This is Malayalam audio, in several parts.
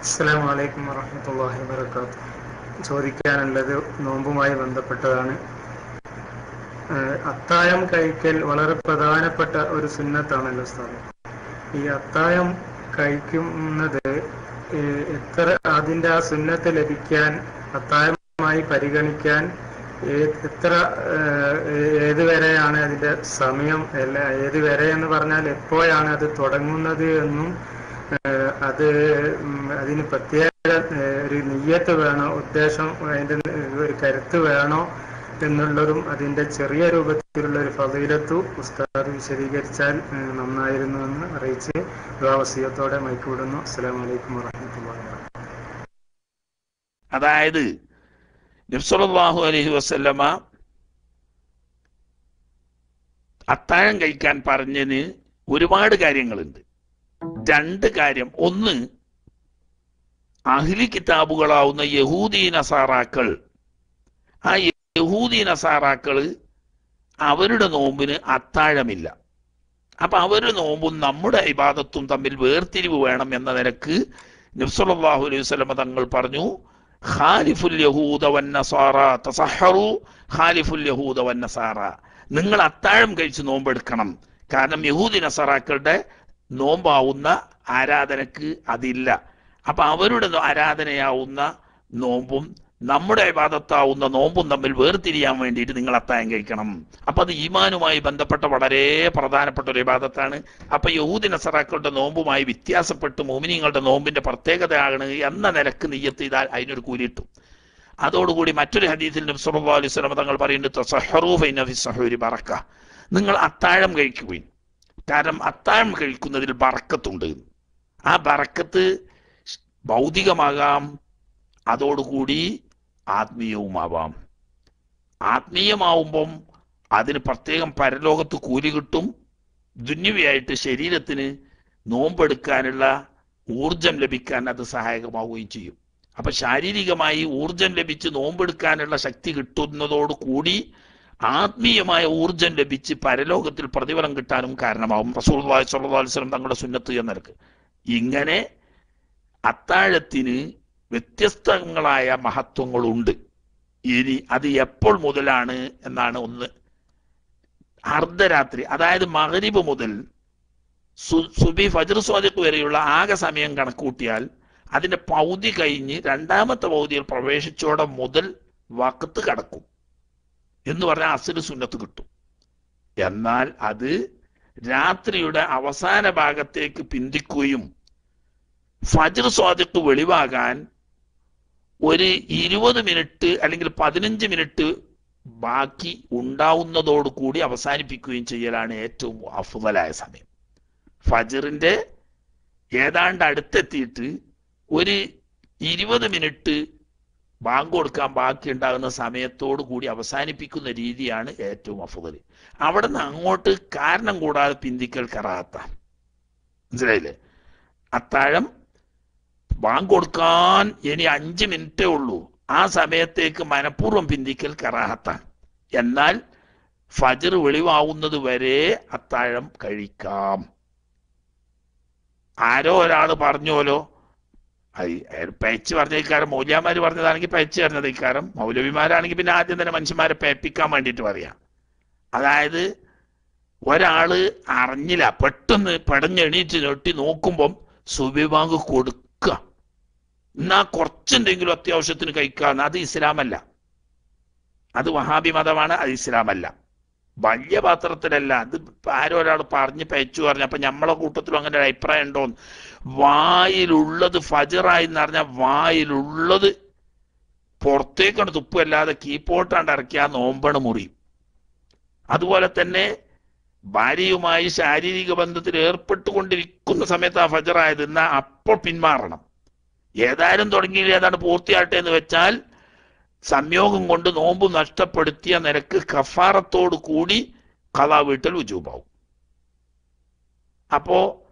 അസ്സലാമു അലൈക്കും വറഹ്മത്തുള്ളാഹി വബറകാതുഹു. ചോദിക്കാനുള്ളത് നോമ്പുമായി ബന്ധപ്പെട്ടതാണ്. അത്തായം കഴിക്കൽ വളരെ പ്രധാനപ്പെട്ട ഒരു സുന്നത്താണല്ലോ ഉസ്താദ്. ഈ അത്തായം കഴിക്കുന്നത് എത്ര അതിന്റെ ആ സുന്നത്ത് ലഭിക്കാൻ അത്തായമായി പരിഗണിക്കാൻ എത്ര ഏത് വരെയാണ് അതിന്റെ സമയം അല്ല ഏത് വരെ എന്ന് പറഞ്ഞാൽ എപ്പോഴാണ് അത് തുടങ്ങുന്നത് എന്നും അത് അതിന് പ്രത്യേക ഒരു നിയ്യത്ത് വേണോ ഉദ്ദേശം അതിന്റെ ഒരു കരുത്ത് വേണോ എന്നുള്ളതും അതിന്റെ ചെറിയ രൂപത്തിലുള്ള ഒരു ഫതീലത്തു ഉസ്താദ് വിശദീകരിച്ചാൽ നന്നായിരുന്നു എന്ന് അറിയിച്ച് ദുവാവസ്യത്തോടെ മൈക്ക് വിടുന്നു അസ്സലാമു അലൈക്കും വറഹ്മത്തുള്ളാഹി വബറകാതുഹു. അതായത് നബ്സലാഹു അലൈഹി വസല്ലമ അത്താഴം കഴിക്കാൻ പറഞ്ഞതിന് ഒരുപാട് കാര്യങ്ങളുണ്ട്. രണ്ട് കാര്യം. ഒന്ന് അഹ്ലി കിതാബുകളാവുന്ന യഹൂദി നസാറാക്കൾ. ആ യഹൂദി നസാറാക്കൾ അവരുടെ നോമ്പിന് അത്താഴമില്ല. അപ്പൊ അവരുടെ നോമ്പും നമ്മുടെ ഇബാദത്തും തമ്മിൽ വേർതിരിവ് വേണം എന്ന നിലയ്ക്ക് നബ്സലാഹു അലൈഹി സ്വലമ തങ്ങൾ പറഞ്ഞു ഖാലിഫുൽ യഹൂദ തസഹറു ഖാലിഫുൽ യഹൂദ നിങ്ങൾ അത്താഴം കഴിച്ച് നോമ്പെടുക്കണം. കാരണം യഹൂദി നസറാക്കളുടെ നോമ്പാവുന്ന ആരാധനക്ക് അതില്ല. അപ്പൊ അവരുടെ ആരാധനയാവുന്ന നോമ്പും നമ്മുടെ വിവാദത്താവുന്ന നോമ്പും തമ്മിൽ വേർതിരിയാൻ വേണ്ടിയിട്ട് നിങ്ങൾ അത്തായം കഴിക്കണം. അപ്പൊ അത് ഈമാനുമായി ബന്ധപ്പെട്ട വളരെ പ്രധാനപ്പെട്ട ഒരു വിവാദത്താണ് അപ്പൊ യഹൂദി നസറാക്കളുടെ നോമ്പുമായി വ്യത്യാസപ്പെട്ട് മോമിനിങ്ങളുടെ നോമ്പിന്റെ പ്രത്യേകതയാണ് എന്ന നിലയ്ക്ക് നെയ്യത്ത് ചെയ്താൽ അതിനൊരു കൂലി കിട്ടും അതോടുകൂടി മറ്റൊരു ഹദീസിൽ നബി സല്ലല്ലാഹു അലൈഹി വസല്ലം തങ്ങൾ പറയുന്നുണ്ട് സഹറൂഫ് ഫി സഹൂരി ബറക്ക. നിങ്ങൾ അത്താഴം കഴിക്കുകയും കാരണം അത്താഴം കഴിക്കുന്നതിൽ ബറക്കത്തുണ്ട്. ആ ബറക്കത്ത് ഭൗതികമാകാം അതോടുകൂടി ആത്മീയവുമാവാം. ആത്മീയമാവുമ്പം അതിന് പ്രത്യേകം പരലോകത്ത് കൂലി കിട്ടും. ദുന്യവിയായിട്ട് ശരീരത്തിന് നോമ്പെടുക്കാനുള്ള ഊർജം ലഭിക്കാൻ അത് സഹായകമാവുകയും ചെയ്യും. അപ്പൊ ശാരീരികമായി ഊർജം ലഭിച്ച് നോമ്പെടുക്കാനുള്ള ശക്തി കിട്ടുന്നതോട് കൂടി ആത്മീയമായ ഊർജം ലഭിച്ച് പരലോകത്തിൽ പ്രതിഫലം കിട്ടാനും കാരണമാവും. റസൂൽ വസല്ലം തങ്ങളുടെ സുന്നത്ത് എന്ന ഇങ്ങനെ അത്താഴത്തിന് വ്യത്യസ്തങ്ങളായ മഹത്വങ്ങളുണ്ട്. ഇനി അത് എപ്പോൾ മുതലാണ് എന്നാണ് ഒന്ന്. അർദ്ധരാത്രി അതായത് മഗ്രിബ് മുതൽ സുബി ഫജർ സ്വാദിഖ് വരെയുള്ള ആകെ സമയം കണക്കൂട്ടിയാൽ അതിന്റെ പൗതി കഴിഞ്ഞ് രണ്ടാമത്തെ പൗതിയിൽ പ്രവേശിച്ചോടെ മുതൽ വക്കത്ത് കടക്കും. എന്ന് പറഞ്ഞാൽ അസിന് സുന്നത്ത് കിട്ടും. എന്നാൽ അത് രാത്രിയുടെ അവസാന ഭാഗത്തേക്ക് പിന്തിക്കുകയും ഫജർ സ്വാദിക്ക് വെളിവാകാൻ ഒരു ഇരുപത് മിനിറ്റ് അല്ലെങ്കിൽ പതിനഞ്ച് മിനിറ്റ് ബാക്കി ഉണ്ടാവുന്നതോടുകൂടി അവസാനിപ്പിക്കുകയും ചെയ്യലാണ് ഏറ്റവും അഫുതലായ സമയം. ഫജറിന്റെ ഏതാണ്ട് അടുത്തെത്തിയിട്ട് ഒരു ഇരുപത് മിനിറ്റ് ബാങ്ക് കൊടുക്കാൻ ബാക്കി ഉണ്ടാകുന്ന സമയത്തോടു കൂടി അവസാനിപ്പിക്കുന്ന രീതിയാണ് ഏറ്റവും അഫുതൽ അവിടെ നിന്ന് അങ്ങോട്ട് കാരണം കൂടാതെ പിന്തിക്കൽ കറാത്ത. മനസ്സിലായില്ലേ? അത്താഴം ബാങ്ക് കൊടുക്കാൻ ഇനി അഞ്ച് മിനിറ്റേ ഉള്ളൂ. ആ സമയത്തേക്ക് മനഃപൂർവം പിന്തിക്കൽ കറാഹത്താണ് എന്നാൽ ഫജർ വെളിവാവുന്നത് വരെ അത്താഴം കഴിക്കാം. ആരോ ഒരാൾ പറഞ്ഞോലോ പേച്ച് പറഞ്ഞ ഇക്കാരം മൗല്യമാര് പറഞ്ഞതാണെങ്കിൽ പേച്ച് പറഞ്ഞത് ഇക്കാരം. മൗലവിമാരാണെങ്കിൽ പിന്നെ ആദ്യം തന്നെ മനുഷ്യന്മാരെ പേപ്പിക്കാൻ വേണ്ടിയിട്ട് പറയാം. അതായത് ഒരാൾ അറിഞ്ഞില്ല പെട്ടെന്ന് പെടഞ്ഞെണീറ്റ് ഞൊട്ടി നോക്കുമ്പം സുബിബാങ്ക് കൊടുക്കുക എന്നാ കുറച്ചുണ്ടെങ്കിലും അത്യാവശ്യത്തിന് കഴിക്കാന്ന്. അത് ഇസ്ലാമല്ല. അത് വഹാബി മതമാണ് അത് ഇസ്ലാമല്ല. വലിയ പാത്രത്തിലല്ല. അത് ആരോ ഒരാൾ പറഞ്ഞ് പയച്ചു പറഞ്ഞു. അപ്പൊ നമ്മളെ കൂട്ടത്തിലും അങ്ങനെ ഒരു അഭിപ്രായം ഉണ്ടോന്ന്. വായിലുള്ളത് ഫജറായി എന്ന് പറഞ്ഞാൽ വായിലുള്ളത് പുറത്തേക്കാണ് തുപ്പല്ലാതെ കീപ്പോട്ടാണ്ട് ഇറക്കിയ നോമ്പണ് മുറിയും അതുപോലെ തന്നെ ഭാര്യയുമായി ശാരീരിക ബന്ധത്തിൽ ഏർപ്പെട്ടുകൊണ്ടിരിക്കുന്ന സമയത്ത് ആ ഫജറായത് എന്നാ അപ്പോൾ പിന്മാറണം. ഏതായാലും തുടങ്ങിയില്ല? ഏതാണ്ട് പൂർത്തിയാട്ടെ എന്ന് വെച്ചാൽ സംയോഗം കൊണ്ട് നോമ്പ് നഷ്ടപ്പെടുത്തിയ നിരക്ക് കഫാറത്തോടു കൂടി കഥാ വീട്ടൽ ഉജൂബാവും. അപ്പോ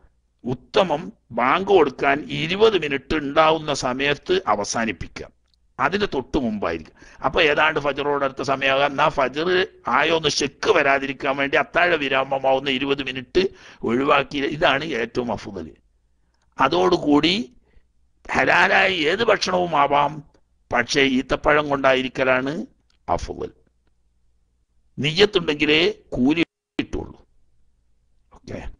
ഉത്തമം ബാങ്ക് കൊടുക്കാൻ ഇരുപത് മിനിറ്റ് ഉണ്ടാവുന്ന സമയത്ത് അവസാനിപ്പിക്കാം അതിന് തൊട്ട് മുമ്പായിരിക്കും. അപ്പൊ ഏതാണ്ട് ഫജറോട് അടുത്ത സമയമാകാം. എന്നാ ഫജർ ആയോ ഒന്ന് ഷെക്ക് വരാതിരിക്കാൻ വേണ്ടി അത്താഴ വിരാമമാവുന്ന ഇരുപത് മിനിറ്റ് ഒഴിവാക്കി. ഇതാണ് ഏറ്റവും അഫുതൽ അതോടുകൂടി ഹലാലായ ഏത് ഭക്ഷണവും ആവാം. പക്ഷേ ഈത്തപ്പഴം കൊണ്ടായിരിക്കലാണ് അഫുവൽ. നെയ്യത്തുണ്ടെങ്കിലേ കൂലി കിട്ടുള്ളൂ. ഓക്കെ?